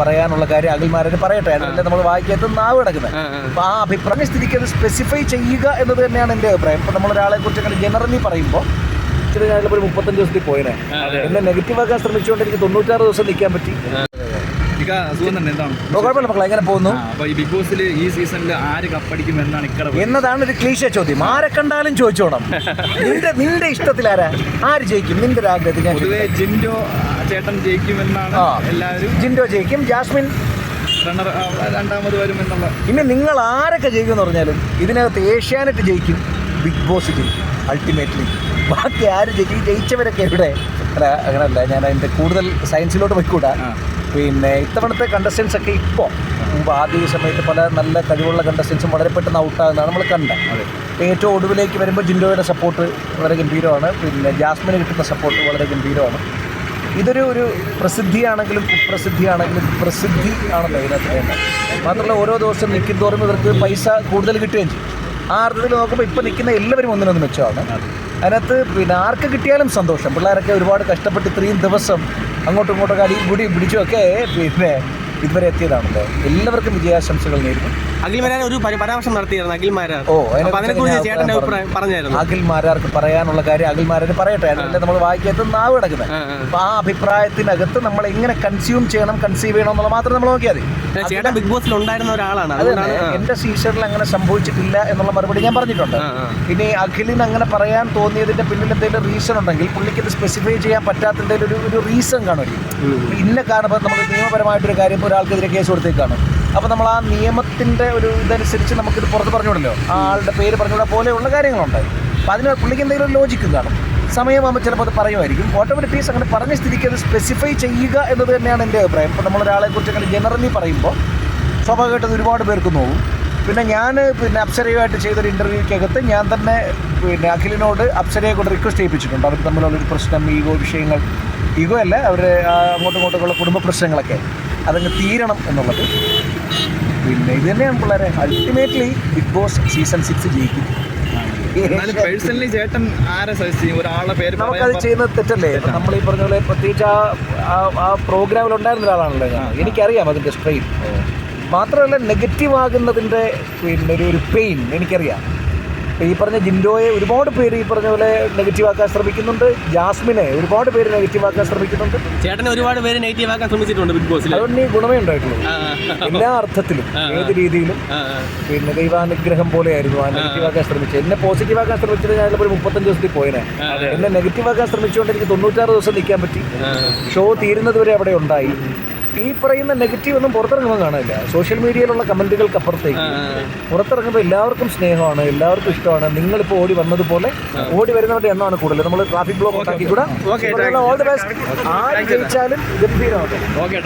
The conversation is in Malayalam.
പറയാനുള്ള കാര്യം അഖിൽമാരെ പറയട്ടെ. അതല്ലേ നമ്മൾ വായിക്കാത്ത നാവ് കിടക്കുന്നത്. അപ്പൊ ആ അഭിപ്രായ സ്ഥിതിക്ക് അത് സ്പെസിഫൈ ചെയ്യുക എന്നത് തന്നെയാണ് എന്റെ അഭിപ്രായം. ഇപ്പൊ നമ്മൾ ഒരാളെ കുറിച്ച് അങ്ങനെ ജനറലി പറയുമ്പോൾ ഇച്ചിരി ഞാൻ ഒരു മുപ്പത്തഞ്ച് ദിവസത്തിൽ പോയിനെ. എന്നെ നെഗറ്റീവ് ആക്കാൻ ശ്രമിച്ചുകൊണ്ട് എനിക്ക് തൊണ്ണൂറ്റാറ് ദിവസം നിൽക്കാൻ പറ്റി. ഇക്ക, സുഖം തന്നെ. എന്താണ്? ഓ, കുഴപ്പമില്ല മക്കളെ എങ്ങനെ പോകുന്നു? ആ, അപ്പൊ ബിഗ് ബോസിൽ ഈ സീസണിൽ ആര് കപ്പടിക്കും എന്നാണ് ഇക്കട എന്നതാണ് ഒരു ക്ലീശ ചോദ്യം. ആരെ കണ്ടാലും ചോദിച്ചോണം. നിന്റെ നിന്റെ ഇഷ്ടത്തിൽ ആരാ ആര് ജയിക്കും? നിന്റെ ആഗ്രഹത്തിൽ ഞാൻ ജിൻഡോ ചേട്ടൻ ജയിക്കുമെന്നാണ് എന്നാണ് എല്ലാവരും ജിൻഡോ ജയിക്കും ജാസ്മിൻ റണ്ണർ രണ്ടാമത് വരുമെന്നുള്ള ഇനി നിങ്ങൾ ആരൊക്കെ ജയിക്കുമെന്ന് പറഞ്ഞാലും ഇതിനകത്ത് ഏഷ്യാനെറ്റ് ജയിക്കും ബിഗ് ബോസ് ജയിക്കും അൾട്ടിമേറ്റ്ലി ബാക്കി ആര് ജയിക്കും ജയിച്ചവരൊക്കെ എവിടെ? അല്ല അങ്ങനല്ല ഞാൻ അതിന്റെ കൂടുതൽ സയൻസിലോട്ട് പോയിക്കൂടാ. പിന്നെ ഇത്തവണത്തെ കണ്ടസ്റ്റൻസ് ഒക്കെ ഇപ്പോൾ മുമ്പ് ആദ്യ സമയത്ത് പല നല്ല കഴിവുള്ള കണ്ടസ്റ്റൻസും വളരെ പെട്ടെന്ന് ഔട്ടാകുന്നതാണ് നമ്മൾ കണ്ടത് അതെ. ഏറ്റവും ഒടുവിലേക്ക് വരുമ്പോൾ ജിൻഡോയുടെ സപ്പോർട്ട് വളരെ ഗംഭീരമാണ്. പിന്നെ ജാസ്മിന് കിട്ടുന്ന സപ്പോർട്ട് വളരെ ഗംഭീരമാണ്. ഇതൊരു ഒരു പ്രസിദ്ധിയാണെങ്കിലും കുപ്രസിദ്ധിയാണെങ്കിലും പ്രസിദ്ധി ആണല്ലോ ഇതിനകത്ത് വേണ്ടത്. മാത്രമല്ല ഓരോ ദിവസം നിൽക്കും തോറും ഇവർക്ക് പൈസ കൂടുതൽ കിട്ടുകയും ചെയ്യും. ആ അർത്ഥത്തിൽ നോക്കുമ്പോൾ ഇപ്പോൾ നിൽക്കുന്ന എല്ലാവരും ഒന്നിനൊന്ന് മെച്ചമാണ്. അതിനകത്ത് പിന്നെ ആർക്ക് കിട്ടിയാലും സന്തോഷം. പിള്ളേരൊക്കെ ഒരുപാട് കഷ്ടപ്പെട്ട് ഇത്രയും ദിവസം അങ്ങോട്ടും ഇങ്ങോട്ടൊക്കെ അടിയും കൂടി പിടിച്ചുമൊക്കെ പിന്നെ ഇതുവരെ എത്തിയതാണല്ലോ. എല്ലാവർക്കും വിജയാശംസകൾ നേരുന്നു. അഖിൽ മാരാർ ഒരു പരി- പരാമർശം നടത്തിയിരുന്നു അഖിൽ മാരാർ ഓ അതിനെക്കുറിച്ച് അതിനെ കുറിച്ച് ചേട്ടന്റെ അഭിപ്രായം പറഞ്ഞായിരുന്നു. അഖിൽമാരാർക്ക് പറയാനുള്ള കാര്യം അഖിൽമാരെ പറയട്ടെ അതല്ലേ നമ്മൾ വായിക്കാത്ത നാവ് കിടക്കുന്നത്. അപ്പൊ ആ അഭിപ്രായത്തിനകത്ത് നമ്മൾ എങ്ങനെ കൺസ്യൂം ചെയ്യണം കൺസീവ് ചെയ്യണം എന്നുള്ള മാത്രം നമ്മൾ നോക്കിയാൽ മതി. ചേട്ടൻ ബിഗ് ബോസിൽ ഉണ്ടായിരുന്ന ഒരാളാണ്. എന്റെ സീസണിൽ അങ്ങനെ സംഭവിച്ചിട്ടില്ല എന്നുള്ള മറുപടി ഞാൻ പറഞ്ഞിട്ടുണ്ട്. ഇനി അഖിലിന് അങ്ങനെ പറയാൻ തോന്നിയതിന്റെ പിന്നിൽ എന്തെങ്കിലും റീസൺ ഉണ്ടെങ്കിൽ പുള്ളിക്ക് ഇത് സ്പെസിഫൈ ചെയ്യാൻ പറ്റാത്തതിന്റെ ഒരു ഒരു റീസൺ കാണുമായിരിക്കും. ഇന്ന കാരണം നമ്മൾ നിയമപരമായിട്ടൊരു കാര്യം ഒരാൾക്കെതിരെ കേസ് കൊടുത്തേക്കാണ്. അപ്പോൾ നമ്മൾ ആ നിയമത്തിന്റെ ഒരു ഇതനുസരിച്ച് നമുക്കിത് പുറത്ത് പറഞ്ഞുവിടല്ലോ. ആ ആളുടെ പേര് പറഞ്ഞുവിടാ പോലെയുള്ള കാര്യങ്ങളുണ്ട്. അപ്പോൾ അതിന് പുള്ളിക്ക് എന്തെങ്കിലും ലോജിക്ക് കാണും. സമയമാകുമ്പോൾ ചിലപ്പോൾ അത് പറയുമായിരിക്കും. ഓട്ടോമാറ്റിക്സ് അങ്ങനെ പറഞ്ഞ സ്ഥിതിക്ക് അത് സ്പെസിഫൈ ചെയ്യുക എന്നത് തന്നെയാണ് എന്റെ അഭിപ്രായം. ഇപ്പോൾ നമ്മൾ ഒരാളെ കുറിച്ച് അങ്ങനെ ജനറലി പറയുമ്പോൾ സ്വാഭാവികമായിട്ട് ഒരുപാട് പേർക്ക് നോവും. പിന്നെ ഞാൻ പിന്നെ അപ്സരയുമായിട്ട് ചെയ്തൊരു ഇന്റർവ്യൂക്കകത്ത് ഞാൻ തന്നെ പിന്നെ അഖിലിനോട് അപ്സരയെ കൊണ്ട് റിക്വസ്റ്റ് ചെയ്യിപ്പിച്ചിട്ടുണ്ട്. അവർ തമ്മിലുള്ളൊരു പ്രശ്നം ഈഗോ വിഷയങ്ങൾ ഈഗോ അല്ല അവർ അങ്ങോട്ടും ഇങ്ങോട്ടുമുള്ള കുടുംബ പ്രശ്നങ്ങളൊക്കെ. അതങ്ങ് തീരണം എന്നുള്ളത്. പിന്നെ ഇത് തന്നെയാണ് പിള്ളേരെ. Ultimately Big Boss season six ജയിക്കും. എന്നാലും പേഴ്സണലി ചേട്ടൻ ആരെ സജസ്റ്റ് ചെയ്യും? ഒരാളുടെ പേര് നമുക്കത് പറയാൻ ചെയ്യുന്നത് തെറ്റല്ലേ? നമ്മൾ ഈ പറഞ്ഞ പോലെ പ്രത്യേകിച്ച് ആ ആ- ആ പ്രോഗ്രാമിൽ ഉണ്ടായിരുന്ന ഒരാളാണല്ലോ ഞാൻ. എനിക്കറിയാം അതിന്റെ സ്ട്രെയിൻ മാത്രമല്ല നെഗറ്റീവ് ആകുന്നതിന്റെ പിന്നെ ഒരു ഒരു പെയിൻ എനിക്കറിയാം. ഈ പറഞ്ഞ ജിൻഡോയെ ഒരുപാട് പേര് ഈ പറഞ്ഞ പോലെ നെഗറ്റീവ് ആക്കാൻ ശ്രമിക്കുന്നുണ്ട്. ജാസ്മിനെ ഒരുപാട് പേര് നെഗറ്റീവ് ആക്കാൻ ശ്രമിക്കുന്നുണ്ട്. ചേട്ടനെ ഒരുപാട് പേര് നെഗറ്റീവ് ആക്കാൻ ശ്രമിച്ചിട്ടുണ്ട് ബിഗ് ബോസിൽ അതുകൊണ്ട് ഈ ഗുണമേ ഉണ്ടായിട്ടുള്ളൂ. എല്ലാ അർത്ഥത്തിലും ഏത് രീതിയിലും. പിന്നെ ദൈവാനുഗ്രഹം പോലെയായിരുന്നു. ആ നെഗറ്റീവ് ആക്കാൻ ശ്രമിച്ചത്. എന്നെ പോസിറ്റീവ് ആക്കാൻ ശ്രമിച്ചത് ഞാൻ ഒരു മുപ്പത്തഞ്ച് ദിവസത്തിൽ പോയനെ. എന്നെ നെഗറ്റീവ് ആക്കാൻ ശ്രമിച്ചുകൊണ്ട് എനിക്ക് തൊണ്ണൂറ്റാറ് ദിവസം നിൽക്കാൻ പറ്റി. ഷോ തീരുന്നത് വരെ അവിടെ ഉണ്ടായി. ഈ പറയുന്ന നെഗറ്റീവ് ഒന്നും പുറത്തിറങ്ങുമ്പോൾ കാണില്ല സോഷ്യൽ മീഡിയയിലുള്ള കമന്റുകൾക്ക് അപ്പുറത്തേക്ക്. പുറത്തിറങ്ങുമ്പോൾ എല്ലാവർക്കും സ്നേഹമാണ് എല്ലാവർക്കും ഇഷ്ടമാണ്. നിങ്ങളിപ്പോൾ ഓടി വന്നതുപോലെ ഓടി വരുന്നവരുടെ എണ്ണമാണ് കൂടുതൽ. നമ്മൾ ട്രാഫിക് ബ്ലോക്ക് ഉണ്ടാക്കി കൂടെ ഓൾ ദി ബെസ്റ്റ് ആര് ജയിച്ചാലും ഗംഭീരമാണ് ഓക്കെ